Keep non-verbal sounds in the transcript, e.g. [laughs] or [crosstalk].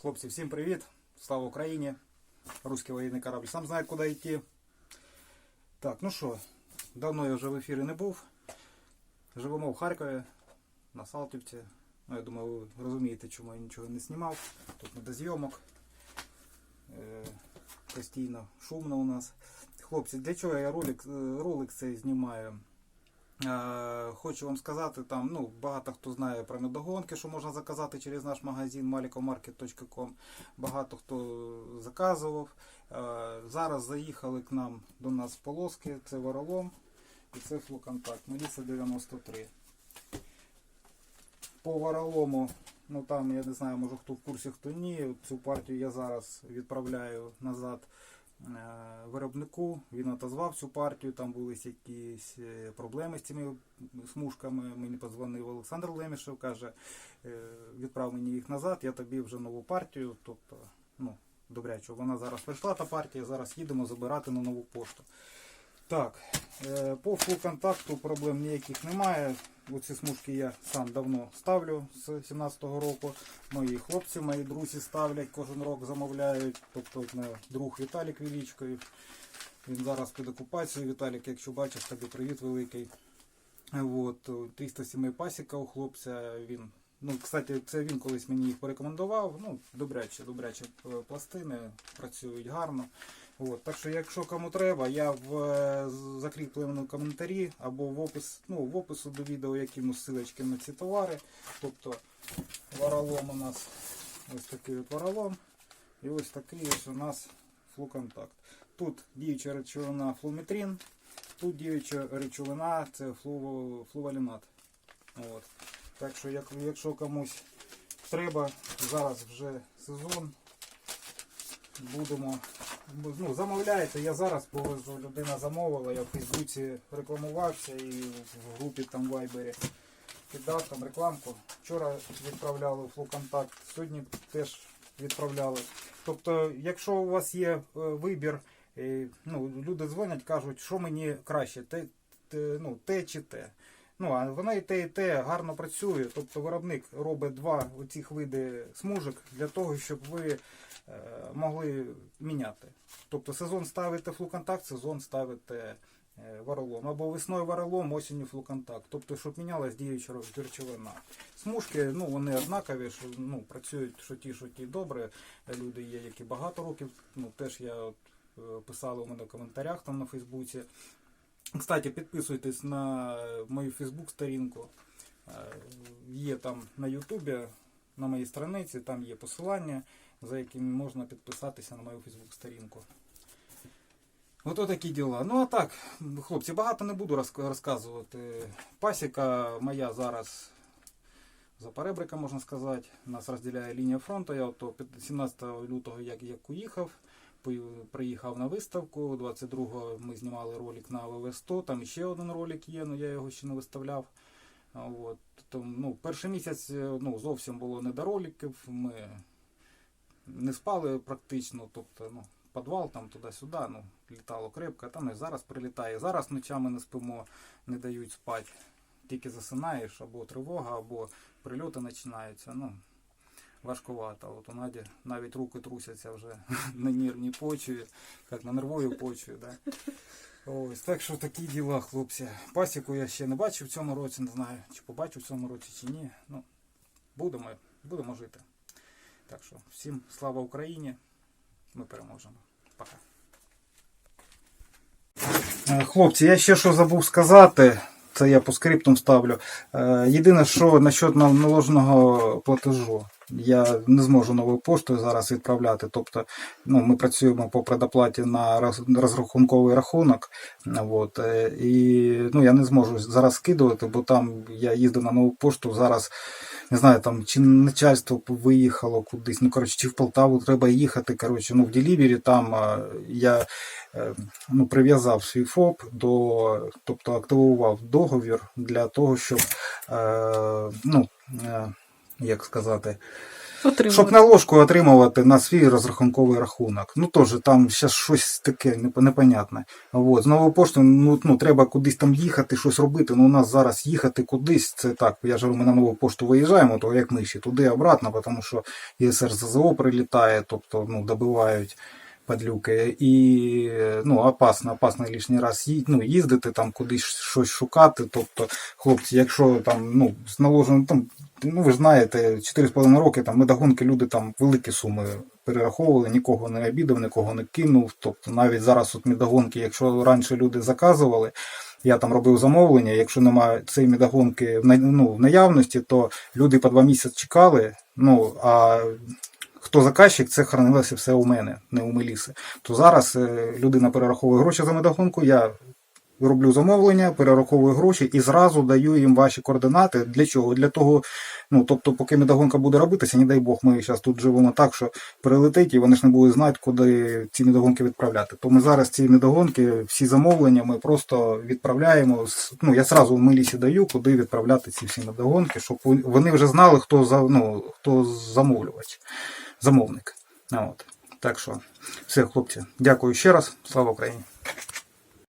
Хлопці, всім привіт! Слава Україні! Руський воєнний корабль сам знає, куди йти. Так, ну що, давно я вже в ефірі не був. Живемо в Харкові, на Салтівці. Ну, я думаю, ви розумієте, чому я нічого не знімав. Тут не до зйомок. Е, постійно шумно у нас. Хлопці, для чого я ролик, е, ролик цей знімаю? Е, Хочу вам сказати, там ну, багато хто знає про медогонки, що можна заказати через наш магазин malikomarket.com. Багато хто заказував. Е, Зараз заїхали к нам до нас полоски, це воролом і це флоконтакт. Меліса 93. По воролому, ну там я не знаю, може хто в курсі, хто ні. Цю партію я зараз відправляю назад виробнику. Він отозвав цю партію, там були якісь е, проблеми з цими смужками. Мені подзвонив Олександр Лемішев, каже, е, відправ мені їх назад, я тобі вже нову партію. Тобто, ну, добряче, вона зараз прийшла та партія, зараз їдемо забирати на нову пошту. Так, е, по фул-контакту проблем ніяких немає. Оці смужки я сам давно ставлю з 17-го року. Мої хлопці, мої друзі ставлять, кожен рок замовляють. Тобто от мене друг Віталік Величкою. Він зараз під окупацією. Віталік, якщо бачиш, тобі привіт великий. От, 307 пасіка у хлопця. Він, ну, кстати, це він колись мені їх порекомендував. Ну, добряче, добряче е, пластини, працюють гарно. От, так що, якщо кому треба, я в е, закріпленому коментарі або в опис, ну, в опису до відео я кину ссылочки на ці товари. Тобто варолом у нас ось такий от варолом. І ось такий ось у нас флуконтакт. Тут діюча речовина флуметрин, тут діюча речовина це флу, флувалінат. От. Так що, як, якщо комусь треба, зараз вже сезон, будемо ну, замовляєте, я зараз повезу, людина замовила, я в Фейсбуці рекламувався і в групі там в Вайбері кидав там рекламку. Вчора відправляли в флуконтакт, сьогодні теж відправляли. Тобто, якщо у вас є е, вибір, е, ну, люди дзвонять, кажуть, що мені краще, те, те, ну, те чи те. Ну, а воно і те, і те гарно працює. Тобто виробник робить два оцих види смужок для того, щоб ви е, могли міняти. Тобто сезон ставите флуконтакт, сезон ставите е, варолом. Або весною варолом, осінню флуконтакт. Тобто, щоб мінялась діюча речовина. Смужки, ну, вони однакові, що ну, працюють що ті, що ті добре. Люди є, які багато років. Ну, теж я от, е, писали у мене в коментарях там на Фейсбуці. Кстати, підписуйтесь на мою Фейсбук сторінку. Е, Є там на Ютубі, на моїй страниці, там є посилання, за яким можна підписатися на мою Фейсбук сторінку. Ото такі діла. Ну а так, хлопці, багато не буду розказувати. Пасіка моя зараз за перебрика, можна сказати. Нас розділяє лінія фронту. Я ото 17 лютого як, як уїхав. Приїхав на виставку, 22-го ми знімали ролик на ВВ100, там ще один ролик є, але я його ще не виставляв. От. Тому, ну, перший місяць е, ну, зовсім було не до роликів, ми не спали практично, тобто ну, підвал там туди-сюди, ну, літало крепко, там і зараз прилітає. Зараз ночами не спимо, не дають спати. Тільки засинаєш, або тривога, або прильоти починаються. Ну, важкувато. От у Наді навіть руки трусяться вже [laughs] на нервній почві, як на нервовій почві. Да? Ось, так що такі діла, хлопці. Пасіку я ще не бачив в цьому році, не знаю, чи побачу в цьому році, чи ні. Ну, будемо, будемо жити. Так що, всім слава Україні. Ми переможемо. Пока. Е, Хлопці, я ще що забув сказати. Це я по скриптум ставлю. Е, Єдине, що насчет на- наложеного платежу. Я не зможу новою поштою зараз відправляти. Тобто, ну, ми працюємо по предоплаті на роз- розрахунковий рахунок. От, е, і ну, я не зможу зараз скидувати, бо там я їздив на нову пошту зараз. Не знаю, там чи начальство виїхало кудись, ну коротше, чи в Полтаву треба їхати. Коротше, ну в Делівері там я е, ну, прив'язав свій ФОП до, тобто активував договір для того, щоб е, ну, як сказати, Отримали. Щоб на ложку отримувати на свій розрахунковий рахунок. Ну теж там зараз щось таке непонятне. От. З нової пошти ну, ну, треба кудись там їхати, щось робити. Ну у нас зараз їхати кудись, це так. Я ж говорю, ми на нову пошту виїжджаємо, то як миші, туди обратно, тому що ЄСР ЗЗО прилітає, тобто ну, добивають. Падлюки, і ну, опасно, опасно лишній раз ї- ну, їздити там кудись щось шукати. Тобто, хлопці, якщо там ну, з наложеним там, ну ви ж знаєте, 4,5 роки там медогонки люди там великі суми перераховували, нікого не обідав, нікого не кинув. Тобто навіть зараз от медогонки, якщо раніше люди заказували, я там робив замовлення, якщо немає цієї медогонки в, ну, в наявності, то люди по два місяці чекали. Ну, а хто заказчик, це хранилося все у мене, не у Меліси. То зараз е, людина перераховує гроші за медогонку, я роблю замовлення, перераховую гроші і зразу даю їм ваші координати. Для чого? Для того, ну тобто, поки медогонка буде робитися, не дай Бог, ми зараз тут живемо так, що прилетить, і вони ж не будуть знати, куди ці медогонки відправляти. То ми зараз ці медогонки, всі замовлення, ми просто відправляємо. Ну я зразу в Мелісі даю, куди відправляти ці всі медогонки, щоб вони вже знали, хто за ну хто замовлювач, замовник. От. Так що, все, хлопці, дякую ще раз. Слава Україні!